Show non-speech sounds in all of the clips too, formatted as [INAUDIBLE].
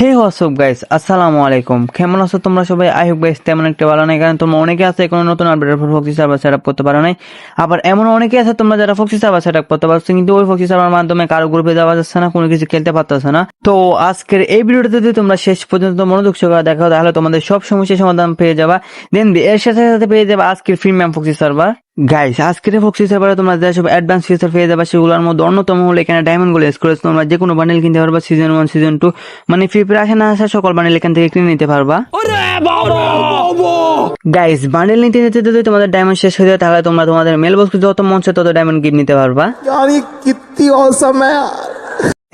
হে WhatsApp guys আসসালামু আলাইকুম কেমন আছো তোমরা সবাই? আই হোপ গাইস তেমন একটা ভালো নাই। কারণ তোমরা অনেকে আছে কোনো নতুন আপডেটের পর ফক্সি সার্ভার সেট আপ করতে পারো নাই। আবার এমন অনেকে আছে, তোমরা যারা ফক্সি সার্ভার সেট আপ করতে পারছ, কিন্তু ওই ফক্সি সার্ভার মাধ্যমে কারও গ্রুপে যাওয়া যাচ্ছে না, কোনো কিছু খেলতে পারতেছে না। তো আজকের এই ভিডিওটা যদি তোমরা শেষ পর্যন্ত মনোযোগ সহকারে দেখো, তাহলে তোমাদের সব সমস্যার সমাধান পেয়ে যাবা। দেন এর সাথে সাথে পেয়ে যাবে আজকের প্রিমিয়াম ফক্সি সার্ভার গাইস আজকের ফক্সি সার্ভারে তোমরা যেসব অ্যাডভান্স ফিচার পেয়ে যাবে সেগুলোর মধ্যে অন্যতম হলো এখানে ডায়মন্ডগুলো স্কোরেজ তোমরা যে কোনো বান্ডেল কিনতে পারবা সিজন ওয়ান সিজন টু মানে ফ্রি প্রাইসে আসে না আসা সকল বান্ডেল এখান থেকে কিনে নিতে পারবা। গাইস বান্ডেল নিতে নিতে যদি তোমাদের ডায়মন্ড শেষ হয়ে যায় তাহলে তোমরা তোমাদের মেল বক্স যত মন চায় তত ডায়মন্ড গিফট নিতে পারবা।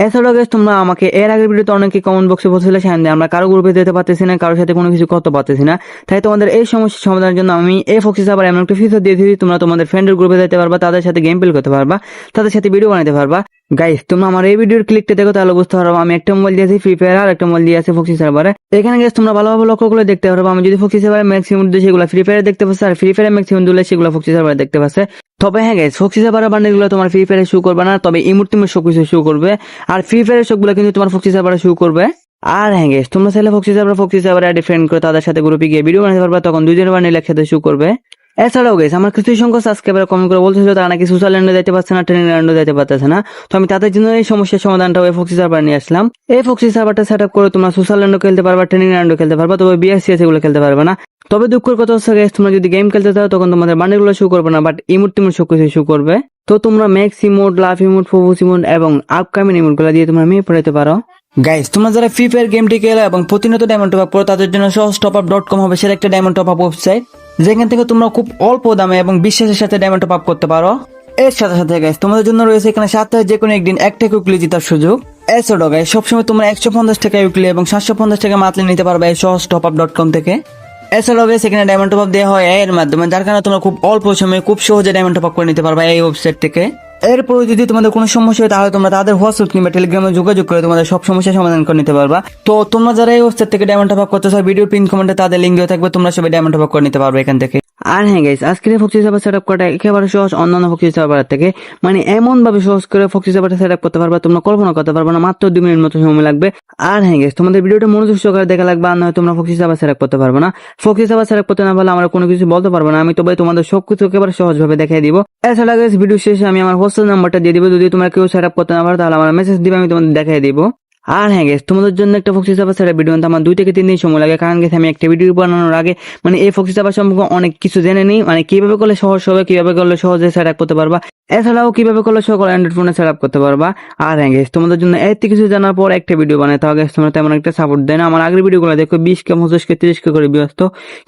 এছাড়াও গেছ তোমরা আমাকে এর আগের ভিডিওতে অনেকে কমেন্ট বক্সে বলছিলে সেখানে আমরা কারও গ্রুপে যেতে পারতেছি না, কারোর সাথে কোনো কিছু করতে পারতেছি না। তাই তোমাদের এই সমস্যার সমাধানের জন্য আমি এ ফক্সিস আবার এমন একটা ফিচার দিয়ে দিয়েছি, তোমরা তোমাদের ফ্রেন্ডের গ্রুপে যেতে পারবা, তাদের সাথে গেম প্লে করতে পারবা, তাদের সাথে ভিডিও বানাতে পারবা। গাইস তোমরা আমার এই ভিডিওর ক্লিকটা দেখো, তাহলে বুঝতে পারব আমি একটা মোবাইল দিয়েছি ফ্রি ফায়ার আর একটা মোবাইল দিয়েছি ফক্সি সার্ভারে এখানে গেছে তোমরা ভালোভাবে লক্ষ্য করে দেখতে পারব, আমি যদি ফক্সি সার্ভারে ম্যাক্সিমাম দিই, সেগুলো ফ্রি ফায়ারে দেখতে পাচ্ছি, আর ফ্রি ফায়ারে ম্যাক্সিমাম দিলে সেগুলো ফক্সি সার্ভারে দেখতে পাচ্ছে। তবে হ্যাঁ গাইস ফক্সি সার্ভারের বান্ডেলগুলো তোমার ফ্রি ফায়ারে শো করবে না, তবে ইমুর্তিমের সব কিছু শো করবে। আর ফ্রি ফায়ারের সবগুলো কিন্তু তোমার ফক্সি সার্ভারে শো করবে। আর হ্যাঁ গেস তোমরা চাইলে ফক্সি সার্ভার ফক্সি সার্ভারে ডিফারেন্ট করে তাদের সাথে গ্রুপে গিয়ে ভিডিও বানাতে পারবে, তখন দুজনের বান্ডেল একসাথে শো করবে। এছাড়াও গেছে আমার কিছু সংখ্যক সাবস্ক্রাইবার কমেন্ট করে বলতেছিল তারা নাকি সোশ্যাল ল্যান্ডে যেতে পারছে না ট্রেনিং ল্যান্ডে যেতে পারতেছে না। তো আমি তাদের জন্য এই সমস্যার সমাধানটা ওই ফক্সি সার্ভার নিয়ে আসলাম। এই ফক্সি সার্ভারটা সেট আপ করে তোমরা সোশ্যাল ল্যান্ডও খেলতে পারবা ট্রেনিং ল্যান্ডও খেলতে পারবা তবে বিএসসিএস এগুলো খেলতে পারবে না। তবে দুঃখের কথা হচ্ছে guys, তোমরা যদি গেম খেলতে চাও তখন তোমাদের বান্ডেলগুলো শো করবে না বাট ইমোট টিমোট সব কিছু শো করবে। তো তোমরা max emote love emote ফোবুস emote এবং আপকামিং ইমোটগুলো দিয়ে তোমরা মেয়ে পড়াতে পারো। গাইস তোমরা যারা ফ্রি ফায়ার গেমটি খেলো এবং প্রতিনিয়ত ডায়মন্ড টপ আপ করো তাদের জন্য সহজ টপ আপ ডট কম হবে সেটা একটা ডায়মন্ড টপ আপ ওয়েবসাইট যেখান থেকে তোমরা খুব অল্প দামে এবং বিশ্বাসের সাথে ডায়মন্ড টপ আপ করতে পারো। এর সাথে সাথে গাইস তোমাদের জন্য রয়েছে এখানে সপ্তাহে যে কোনো একদিন একটা কুকলি জেতার সুযোগ। এছাড়াও গাইস সবসময় তোমরা একশো পঞ্চাশ টাকা ইউকলি এবং সাতশো পঞ্চাশ টাকা মাতলে নিতে পারবে এই সহজ টপ আপ ডট কম থেকে এছাড়াও গাইস এখানে ডায়মন্ড টপ আপ দেওয়া হয় এর মাধ্যমে, যার কারণে তোমরা খুব অল্প সময়ে খুব সহজে ডায়মন্ড টপ আপ করে নিতে পারবে এই ওয়েবসাইট থেকে। এরপরে যদি তোমাদের কোনো সমস্যা হয়, তাহলে তোমরা তাদের হোয়াটসঅ্যাপ কিংবা টেলিগ্রামে যোগাযোগ করে তোমাদের সব সমস্যার সমাধান করে নিতে পারবা। তো তোমরা যারা এই ওয়েবসাইট থেকে ডায়মন্ড টপ আপ করতে চাও ভিডিও পিন কমেন্টে তাদের লিঙ্ক থাকবে, তোমরা সবাই ডায়মন্ড টপ আপ করে নিতে পারবে এখান থেকে। আর হ্যাঁ গাইস আজকের ফক্সি সার্ভার সেট আপ করাটা একেবারে সহজ, অন্যান্য ফক্সি সার্ভার থেকে। মানে এমন ভাবে সহজ করে ফক্সি সার্ভারটা সেট আপ করতে পারবা, তোমরা কল্পনা করতে পারবে না, মাত্র দুই মিনিট মতো সময় লাগবে। আর হ্যাঁ গাইস তোমাদের ভিডিওটা মনোযোগ সহকারে দেখা লাগবে, আর নয় তোমরা ফক্সি সার্ভার সেট আপ করতে পারবে না। ফক্সি সার্ভার সেট আপ করতে না পারলে আমরা কোনো কিছু বলতে পারব না। আমি তবে তোমাদের সবকিছু একেবারে সহজভাবে দেখাই দিব। এছাড়া গাইস ভিডিও শেষে আমি আমার হোস্টেল নাম্বারটা দিয়ে দিব। যদি তোমরা কেউ সেট আপ করতে না পারো, তাহলে আমার মেসেজ দিবে, আমি তোমাদের দেখাই দিব। আর হ্যাঁ গেস তোমাদের জন্য একটা ফক্সি চাপা সেটা ভিডিও আনতে আমার দুই থেকে তিন দিন সময় লাগে। কারণ গেছে আমি একটা ভিডিও বানানোর আগে মানে এই ফক্সি চাপা সম্পর্কে অনেক কিছু জেনে নিই। মানে কীভাবে করলে সহজ হবে, কীভাবে করলে সহজে সেট আপ করতে পারবা, এছাড়াও কীভাবে করলে সকল অ্যান্ড্রয়েড ফোনে সেট আপ করতে পারবা। আর হ্যাঁ গেস তোমাদের জন্য এত কিছু জানার পর একটা ভিডিও বানাতে হবে। তোমরা তেমন একটা সাপোর্ট দেয় না। আমার আগের ভিডিওগুলো দেখো, বিশ কে, পঁচিশ কে, তিরিশ কে করে ভিউ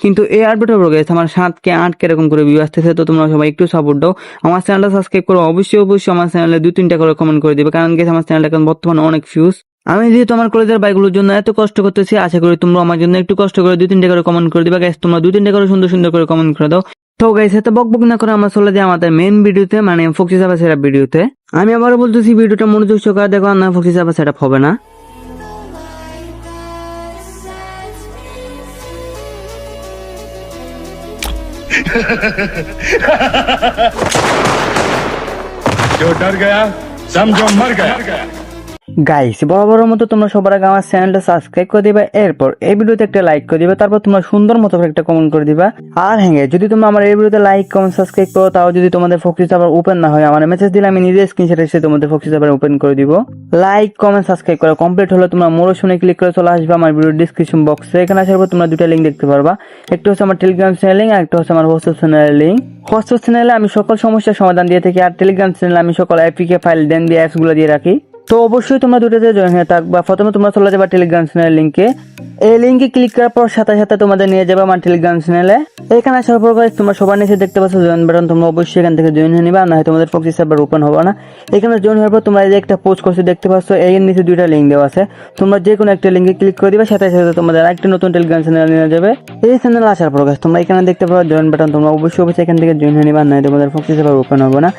কিন্তু এই আপডেটের পর গেছে আমার সাত কে, আট কে এরকম করে ভিউ আসতেছে। তো তোমরা সবাই একটু সাপোর্ট দাও। আমার চ্যানেলটা সাবস্ক্রাইব করো। অবশ্যই অবশ্যই আমার চ্যানেলে দু তিনটা করে কমেন্ট করে দিবে। কারণ গেছে আমার চ্যানেলটা এখন বর্তমানে অনেক ভিউজ আমি যেহেতু আমার কলেজের বাইকগুলোর জন্য এত কষ্ট করতেছি আশা করি তোমরা আমার জন্য একটু কষ্ট করে দুই তিনটা করে কমেন্ট করে দিবা গাইস তোমরা দুই তিনটা করে সুন্দর সুন্দর করে কমেন্ট করে দাও তো গাইস এত বক বক না করে আমরা চলে যাই আমাদের মেন ভিডিওতে মানে ফক্সি সাবা সেটা ভিডিওতে আমি আবারও বলতেছি ভিডিওটা মনোযোগ সহকারে দেখো আর না ফক্সি সাবা সেটা হবে না [LAUGHS] जो डर गया समझो मर गया গাইস বরাবর মতো তোমরা সবার আগে আমার চ্যানেলটা সাবস্ক্রাইব করে দিবা, এরপর এই ভিডিওতে একটা লাইক করে দিবা, তারপর তোমরা সুন্দর মতো একটা কমেন্ট করে দিবা। আর হ্যাঁ যদি তোমরা আমার এই ভিডিওতে লাইক কমেন্ট সাবস্ক্রাইব করো, তাও যদি তোমাদের ফোকাস আবার ওপেন না হয়, আমার মেসেজ দিলে আমি নিজে স্ক্রিনশট এসে তোমাদের ফোকাস আবার ওপেন করে দিব। লাইক কমেন্ট সাবস্ক্রাইব করা কমপ্লিট হলে তোমরা মোড় শুনে ক্লিক করে চলে আসবে আমার ভিডিও ডিসক্রিপশন বক্সে এখানে আসার পর তোমরা দুটা লিঙ্ক দেখতে পারবা। একটা হচ্ছে আমার টেলিগ্রাম চ্যানেল লিঙ্ক আর একটা হচ্ছে আমার হোস্টেল চ্যানেলের লিঙ্ক হোস্টেল চ্যানেলে আমি সকল সমস্যার সমাধান দিয়ে থাকি, আর টেলিগ্রাম চ্যানেলে আমি সকল অ্যাপিকে ফাইল দেন দিয়ে অ্যাপসগুলো দিয়ে রাখি। তো অবশ্যই তোমরা দুটোতে জয়েন হয়ে থাকবা। প্রথমে তোমরা চলে যাবে টেলিগ্রাম চ্যানেলের লিঙ্কে এই লিঙ্কে ক্লিক করার পর সাথে সাথে তোমাদের নিয়ে যাবে আমার টেলিগ্রাম চ্যানেলে এখানে আসার পর তোমরা সবার নিচে দেখতে পাচ্ছ জয়েন বাটন তোমরা অবশ্যই এখান থেকে জয়েন হয়ে নিবা না হয় তোমাদের ফক্সি সার্ভার ওপেন হবে না। এখানে জয়েন হওয়ার পর তোমরা এই যে একটা পোস্ট করছে, দেখতে পাচ্ছ, এর নিচে দুইটা লিঙ্ক দেওয়া আছে। তোমরা যে কোনো একটা লিঙ্কে ক্লিক করে দিবে, সাথে সাথে তোমাদের একটা নতুন টেলিগ্রাম চ্যানেল নিয়ে যাবে। এই চ্যানেল আসার পর তোমরা এখানে দেখতে পারো জয়েন বাটন তোমরা অবশ্যই অবশ্যই এখান থেকে জয়েন হয়ে নিবা না হয় তোমাদের ফক্সি সার্ভার ওপেন হবে না।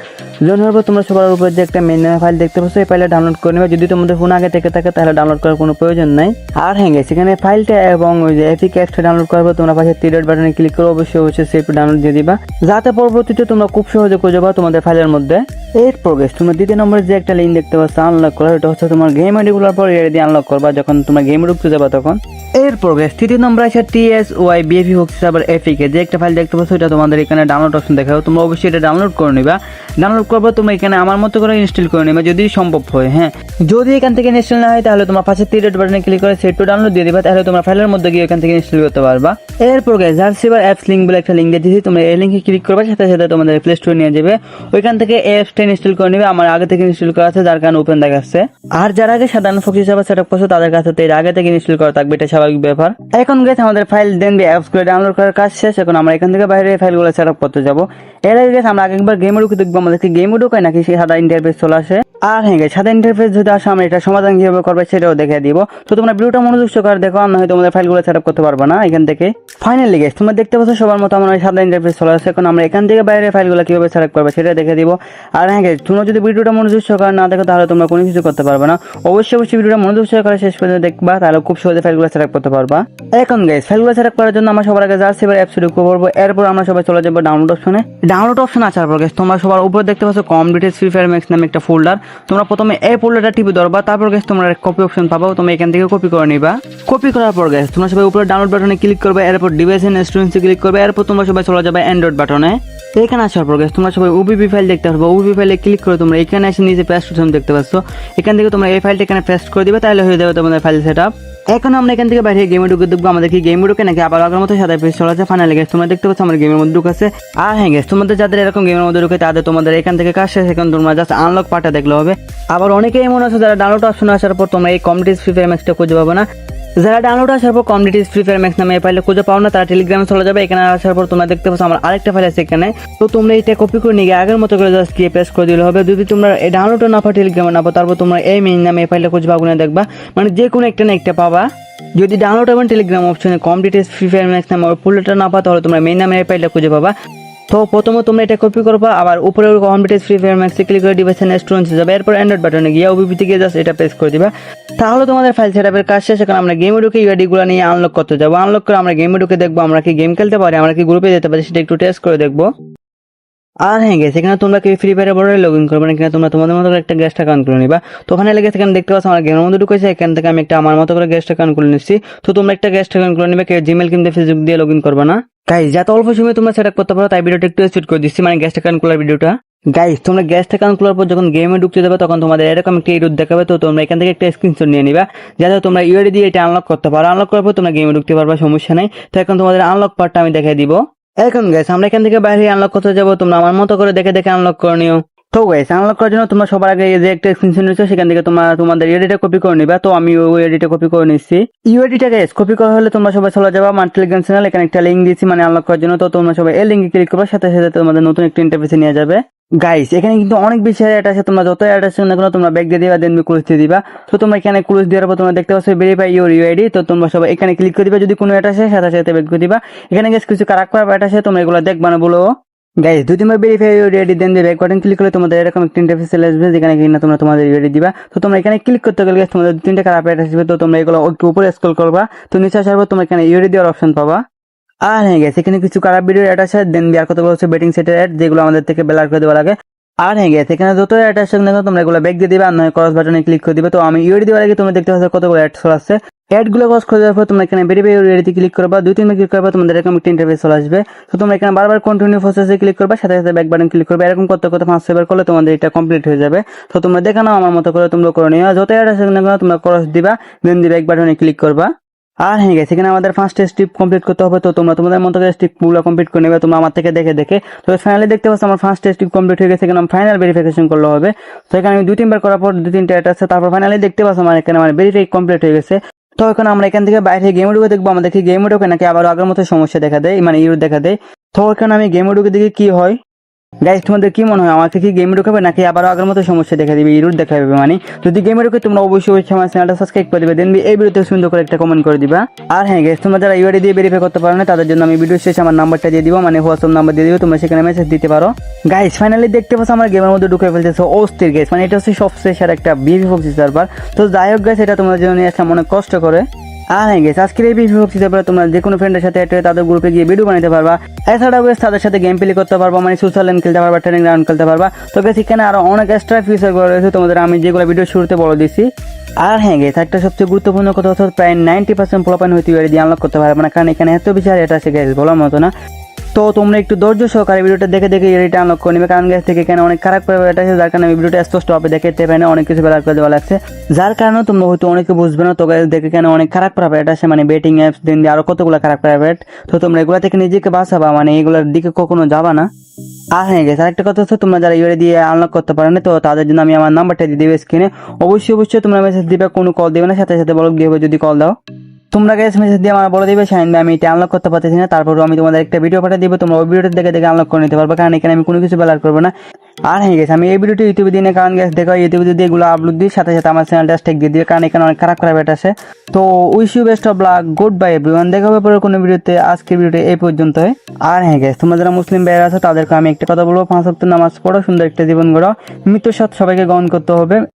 জয়েন হওয়ার পর তোমরা সবার উপর যে একটা মেন ফাইল দেখতে পাচ্ছ, এই ফাইলে ডাউনলোড ডাউনলোড করে নেবে। যদি তোমাদের ফোন আগে থেকে থাকে, তাহলে ডাউনলোড করার কোনো প্রয়োজন নাই। আর হ্যাঁ গেছে এখানে ফাইলটা এবং ওই যে এপিক অ্যাপসটা ডাউনলোড করবে তোমরা পাশে থ্রি ডট বাটনে ক্লিক করে, অবশ্যই অবশ্যই সেভ ডাউনলোড দিয়ে দিবা। যাতে পরবর্তীতে তোমরা খুব সহজে খুঁজে পাও তোমাদের ফাইলের মধ্যে। এর প্রোগ্রেস তোমরা দ্বিতীয় নম্বরে যে একটা লিঙ্ক দেখতে পাচ্ছ আনলক করা এটা হচ্ছে তোমার গেম আইডি গুলোর পর এর দিয়ে আনলক করবা, যখন তোমরা গেম ঢুকতে যাবা তখন। এর প্রোগ্রেস তৃতীয় নম্বর আছে টিএস ওয়াই বিএফি হচ্ছে আবার এফিকে যে একটা ফাইল দেখতে পাচ্ছ এটা তোমাদের এখানে ডাউনলোড অপশন দেখাও তোমরা অবশ্যই এটা ডাউনলোড করে নিবা। ডাউনলোড করব তোমরা এখানে আমার মতো করে ইনস্টল করে নেবে, যদি সম্ভব হয়। হ্যাঁ যদি এখান থেকে ইনস্টল না হয়, তাহলে তোমার পাশে থ্রি ডট বাটনে ক্লিক করে সেট টু ডাউনলোড দিয়ে দিবা, তাহলে তোমার ফাইলের মধ্যে গিয়ে এখান থেকে ইনস্টল করতে পারবা। এরপর গাইজ জার্সিবার অ্যাপস লিঙ্ক বলে একটা লিঙ্ক দিয়ে দিয়েছি, তোমরা এই লিঙ্কে ক্লিক করবে, সাথে সাথে তোমাদের প্লে স্টোরে নিয়ে যাবে। ওইখান থেকে অ্যাপসটা ইনস্টল করে নেবে, আমার আগে থেকে ইনস্টল করা আছে, যার কারণে ওপেন দেখাচ্ছে আর যারা আগে সাধারণ ফোক হিসাবে সেট আপ করছ, তাদের কাছে তো এর আগে থেকে ইনস্টল করা থাকবে, এটা স্বাভাবিক ব্যাপার। এখন গেছে আমাদের ফাইল দেন অ্যাপস করে ডাউনলোড করার কাজ শেষ, এখন আমরা এখান থেকে বাইরে ফাইলগুলো সেট আপ করতে যাব। এর আগে গেছে আমরা একবার গেমে ঢুকে দেখব আমাদেরকে গেমে ঢুকায় নাকি সেই সাদা ইন্টারফেস চলে আসে? আর হ্যাঁ সাদা ইন্টারফেস যদি আসে, আমরা এটা সমাধান কীভাবে করবে সেটাও দেখে দিব। তো তোমরা ভিডিওটা মনোযোগ সহকারে দেখো না হয় তোমাদের ফাইলগুলো সেট আপ করতে পারবে না, এখান থেকে। ফাইনালি গেছে তোমরা দেখতে পাচ্ছ সবার মতো আমার সাদা ইন্টারফেস চলে আসে এখন আমরা এখান থেকে বাইরে ফাইলগুলো কীভাবে আপ করবে সেটা দেখে দিব। আর হ্যাঁ গেছে তোমরা যদি ভিডিওটা মনোযোগ সহকারে না দেখো তাহলে তোমরা কোনো কিছু করতে পারবে না। অবশ্যই অবশ্যই ভিডিওটা মনোযোগ সহকারে শেষ পর্যন্ত দেখবা তাহলে খুব সহজে ফাইলগুলো আপ করতে পারবা। এখন গাইস ফাইলগুলো আপ করার জন্য আমরা সবার আগে জার্সি এবার অ্যাপস শুরু করব এরপর আমরা সবাই চলে যাব ডাউনলোড অপশনে ডাউনলোড অপশন আসার পর guys, তোমরা সবার উপরে দেখতে পাচ্ছ com details free fire max নামে একটা ফোল্ডার তোমরা প্রথমে এই ফোল্ডারটা টিপে ধরবা তারপর গেছে তোমরা কপি অপশন পাবো তোমরা এখান থেকে কপি করে নিবা। কপি করার পর গেছে তোমরা সবাই উপরে ডাউনলোড বাটনে ক্লিক করবে এরপর ডিভাইস এন্ড স্টুডেন্টসে ক্লিক করবে, এরপর তোমরা সবাই চলে যাবে অ্যান্ড্রয়েড বাটনে। এখানে আসার পর তোমরা সবাই ওবিপি ফাইল দেখতে পারবে। ওবিপি ফাইলে ক্লিক করে তোমরা এখানে এসে নিচে পেস্ট অপশন দেখতে পাচ্ছ। এখান থেকে তোমরা এই ফাইলটা এখানে পেস্ট করে দিবে, তাহলে হয়ে যাবে তোমাদের ফাইল সেট এখন আমরা এখান থেকে বাইরে গেমে ঢুকে দেখব, আমাদের কি গেমে ঢুকে নাকি আবার আগের মতো সাদা পেজ চলে আছে ফাইনালি গেছে তোমরা দেখতে পাচ্ছ আমার গেমের মধ্যে ঢুকেছে আর হ্যাঁ গেছে তোমাদের যাদের এরকম গেমের মধ্যে ঢুকে তাদের তোমাদের এখান থেকে কাজ শেষ। এখন তোমরা জাস্ট আনলক পার্টটা দেখলে হবে। আবার অনেকেই এমন আছে, যারা ডাউনলোড অপশন আসার পর তোমরা এই কমিটিস ফ্রি ফায়ার ম্যাক্সটা খুঁজে পাবে না। যারা ডাউনলোড আসার পর কমিটিস ফ্রি ফায়ার ম্যাক্স নামে এই ফাইলটা খুঁজে পাও না, তারা টেলিগ্রামে চলে যাবে। এখানে আসার পর তোমরা দেখতে পাচ্ছ আমার আরেকটা ফাইল আছে এখানে। তো তোমরা এটা কপি করে নিয়ে আগের মতো করে জাস্ট গিয়ে পেস্ট করে দিলে হবে। যদি তোমরা এই ডাউনলোডও না পাও টেলিগ্রামে না পাও, তারপর তোমরা এই মেইন নামে এই ফাইলটা খুঁজে পাবো না দেখবা। মানে যে কোনো একটা না একটা পাবা। যদি ডাউনলোড এবং টেলিগ্রাম অপশনে com details free fire max নামে ফুলটা না পাও, তাহলে তোমরা মেইন নামে এই ফাইলটা খুঁজে পাবা। তো প্রথমে তোমরা এটা কপি করবা, আবার উপরে কম ফ্রি ফায়ার ম্যাক্সে ক্লিক করে ডিভাইস স্টোরেজ যাবে। এরপর অ্যান্ড্রয়েড বাটনে গিয়ে ওবিপিতে গিয়ে জাস্ট এটা প্রেস করে দিবা। তাহলে তোমাদের ফাইল সেটআপের কাজ শেষ, এখন আমরা গেমে ঢুকে ইউআইডি গুলো নিয়ে আনলক করতে যাব। আনলক করে আমরা গেমে ঢুকে দেখব আমরা কি গেম খেলতে পারি, আমরা কি গ্রুপে যেতে পারি, সেটা একটু টেস্ট করে দেখব। আর হ্যাঁ গেছে এখানে তোমরা কি ফ্রি ফায়ারের বড় লগ ইন করবে না কিনা তোমরা তোমাদের মতো করে একটা গেস্ট অ্যাকাউন্ট খুলে নিবা। তো ওখানে লেগে সেখানে দেখতে পাচ্ছ আমার গেমের মধ্যে ঢুকেছে, এখান থেকে আমি একটা আমার মতো করে গেস্ট অ্যাকাউন্ট খুলে নিচ্ছি। তো তোমরা একটা গেস্ট অ্যাকাউন্ট খুলে নিবে জিমেল কিংবা ফেসবুক দিয়ে লগ ইন করবে না। গাইজ যাতে অল্প সময় তোমরা সেট করতে পারো, তাই ভিডিওটা একটু স্পিড করে দিচ্ছি মানে গেস্ট অ্যাকাউন্ট খোলার ভিডিওটা গাইজ তোমরা গেস্ট অ্যাকাউন্ট খোলার পর যখন গেমে ঢুকতে যাবে, তখন তোমাদের এরকম একটা ইউট দেখাবে, তো তোমরা এখান থেকে একটা স্ক্রিনশট নিয়ে নিবা। যাতে তোমরা ইউআইডি দিয়ে এটা আনলক করতে পারো। আনলক করার পর তোমরা গেমে ঢুকতে পারবা, সমস্যা নেই। তো এখন তোমাদের আনলক পার্টটা আমি দেখাই দিব। এখন গাইস আমরা এখান থেকে বাইরে আনলক করতে যাব, তোমরা আমার মতো করে দেখে দেখে আনলক করে নিও। তো গাইস আনলক করার জন্য তোমরা সবার আগে যে একটা স্ক্রিনশট নিচ্ছ সেখান থেকে তোমরা তোমাদের ইউআইডিটা কপি করে নিবা। তো আমি ওই ইউআইডিটা কপি করে নিচ্ছি। ইউআইডিটা গাইস কপি করা হলে তোমরা সবাই চলে যাবা আমার টেলিগ্রাম চ্যানেল এখানে একটা লিংক দিয়েছি মানে আনলক করার জন্য। তো তোমরা সবাই এই লিংকে ক্লিক করবে, সাথে সাথে তোমাদের নতুন একটা ইন্টারফেসে নিয়ে যাবে। গাইস এখানে কিন্তু অনেক বেশি অ্যাড আছে, তোমরা যত অ্যাড আছে না কোনো, তোমরা ব্যাগ দিয়ে দিবা দেন ক্লোজ দিয়ে দিবা। তো তোমরা এখানে ক্লোজ দেওয়ার পর তোমরা দেখতে পাচ্ছ ভেরিফাই ইউর ইউআইডি তো তোমরা সবাই এখানে ক্লিক করে দিবা। যদি কোনো অ্যাড আসে, সাথে সাথে ব্যাগ করে দিবা। এখানে গেছে কিছু কারাক করা অ্যাড আছে, তোমরা এগুলো দেখবা না, বলো। গাইস দুই তিনবার verify ready then back button click করলে তোমাদের এরকম একটা ইন্টারফেস চলে আসবে, যেখানে কিনা তোমরা তোমাদের রেডি দিবা। তো তোমরা এখানে ক্লিক করতে গেলে তোমাদের দু তিনটা খারাপ অ্যাড আসবে। তো তোমরা এগুলো উপরে স্ক্রল করবা। তো নিচে আসার পর তোমরা এখানে ইউডি দেওয়ার অপশন পাবা। আর হ্যাঁ গেছে এখানে কিছু খারাপ ভিডিও অ্যাড আছে দেন আর কতগুলো হচ্ছে বেটিং সেটের অ্যাড যেগুলো আমাদের থেকে বেলার করে দেওয়া লাগে। আর হ্যাঁ গেছে এখানে যত অ্যাড আসছে তোমরা এগুলো ব্যাক দিয়ে দিবে, আর নয় ক্রস বাটনে ক্লিক করে দিবে। তো আমি ইউডি দেওয়ার আগে তোমরা দেখতে পাচ্ছ কতগুলো অ্যাড চলে আসছে অ্যাড ক্রস করে দেওয়ার পর তোমরা এখানে ভেরিফাই ইউডিতে ক্লিক করবা, দুই তিনবার ক্লিক করবা তোমাদের এরকম একটা ইন্টারফেস চলে আসবে। তো তোমরা এখানে বারবার কন্টিনিউ প্রসেসে ক্লিক করবা, সাথে সাথে ব্যাক বাটন ক্লিক করবে। এরকম করতে করতে পাঁচ ছয়বার করলে তোমাদের এটা কমপ্লিট হয়ে যাবে। তো তোমরা দেখে নাও আমার মতো করে তোমরা করে নিও। যত অ্যাড আসে না তোমরা ক্রস দিবা দেন দিয়ে ব্যাক বাটনে ক্লিক করবা। আর হ্যাঁ গেছে এখানে আমাদের ফার্স্ট স্টেপ কমপ্লিট করতে হবে। তো তোমরা তোমাদের মতো করে স্টেপগুলো কমপ্লিট করে নেবে, তোমরা আমার থেকে দেখে দেখে। তো ফাইনালি দেখতে পাচ্ছ আমার ফার্স্ট স্টেপ কমপ্লিট হয়ে গেছে, এখানে ফাইনাল ভেরিফিকেশন করলে হবে। তো এখানে আমি দুই, তিনবার করার পর দুই, তিনটা এটা আছে, তারপর ফাইনালি দেখতে পাচ্ছ আমার এখানে আমার ভেরিফাই কমপ্লিট হয়ে গেছে। তো এখন আমরা এখান থেকে বাইরে গেমে ঢুকে দেখব, আমাদেরকে গেমে ঢুকে নাকি আবার আগের মতো সমস্যা দেখা দেয় মানে ইউর দেখা দেয়। তো এখন আমি গেমে ঢুকে দেখি কি হয়। গাইস তোমাদের কি মনে হয়? আমাকে কি গেমে ঢুকাবে নাকি আবার আগের মতো সমস্যা দেখা দিবে? ইরুট দেখা যাবে মানে? যদি গেমে ঢুকে তোমরা অবশ্যই আমার চ্যানেলটা সাবস্ক্রাইব করে দিবে। দেন এই ভিডিওতে সুন্দর করে একটা কমেন্ট করে দিবা। আর হ্যাঁ গাইস তোমরা যারা ইউআইডি দিয়ে ভেরিফাই করতে পারো না, তাদের জন্য আমি ভিডিও শেষে আমার নাম্বারটা দিয়ে দিব। মানে হোয়াটসঅ্যাপ নাম্বার দিয়ে দিব। তোমরা সেখানে মেসেজ দিতে পারো। গাইস ফাইনালি দেখতে পাচ্ছ আমার গেমের মধ্যে ঢুকে ফেলতেছে অস্থির গাইস মানে এটা হচ্ছে সবচেয়ে সেরা একটা বিভি ফক্সি সার্ভার তো যাই হোক গাইস এটা তোমাদের জন্য নিয়ে আসলাম। অনেক কষ্ট করে। আর হ্যাঁ তোমরা যে কোনো ফ্রেন্ডের সাথে তাদের গ্রুপে গিয়ে ভিডিও বানাতে পারবা। এছাড়াও তাদের সাথে গেম প্লে করতে পারবা মানে সোশ্যাল খেলতে পারবা ট্রেনিং রাউন্ড খেলতে পারবা। তো গেছে এখানে আরও অনেক এক্সট্রা ফিচার রয়েছে তোমাদের, আমি যেগুলো ভিডিও শুরুতে বলে দিছি। আর হ্যাঁ গেছে একটা সবচেয়ে গুরুত্বপূর্ণ কথা হচ্ছে প্রায় নাইনটি পার্সেন্ট পোলাপান হইতে পারে দিয়ে আনলক করতে পারবে না, কারণ এখানে এত বেশি আর এটা আছে বলার মতো না। তো তোমরা একটু ধৈর্য সহকারে ভিডিওটা দেখে দেখে এটা আনলক করে নেবে। কারণ গ্যাস থেকে এখানে অনেক খারাপ করে এটা যার কারণে আমি ভিডিওটা স্পষ্ট হবে দেখতে পাই না, অনেক কিছু বেলার করে দেওয়া লাগছে। যার কারণে তোমরা হয়তো অনেকে বুঝবে না, তো guys, দেখে কেন অনেক খারাপ প্রাইভেট আছে মানে বেটিং অ্যাপস দিন দিয়ে আরও কতগুলো খারাপ প্রাইভেট তো তোমরা এগুলা থেকে নিজেকে বাঁচাবা মানে এগুলোর দিকে কখনো যাবা না। আর হ্যাঁ গেছে আরেকটা কথা হচ্ছে, তোমরা যারা ইউরে দিয়ে আনলক করতে পারো না, তো তাদের জন্য আমি আমার নাম্বারটা দিয়ে দেবে স্ক্রিনে অবশ্যই অবশ্যই তোমরা মেসেজ দিবে, কোনো কল দিবে না, সাথে সাথে বলক দিয়ে যদি কল দাও। তোমরা গ্যাস মেসেজ দিয়ে আমার বলে দিবে? ভাই আমি এটা আনলক করতে পারতেছি না। তারপর আমি তোমাদের একটা ভিডিও পাঠিয়ে দিব। তোমরা ওই ভিডিওটা দেখে দেখে আনলক করে নিতে পারবে। কারণ এখানে আমি কোনো কিছু বেলার করব না। আর হ্যাঁ গেছে আমি এই ভিডিওটি ইউটিউবে দিনে কারণ গ্যাস দেখো ইউটিউবে যদি এগুলো আপলোড দিই, সাথে সাথে আমার চ্যানেলটা স্টেক দিয়ে দিবে। কারণ এখানে অনেক খারাপ খারাপ এটা আছে। তো wish you best of luck good bye everyone দেখা হবে পরে কোনো ভিডিওতে আজকের ভিডিওটি এই পর্যন্ত আর হ্যাঁ গেছে তোমরা যারা মুসলিম ভাইয়ের আছো, তাদেরকে আমি একটা কথা বলব। পাঁচ সপ্তাহ নামাজ পড়ো, সুন্দর একটা জীবন গড়ো মৃত্যুর সাথে সবাইকে গ্রহণ করতে হবে।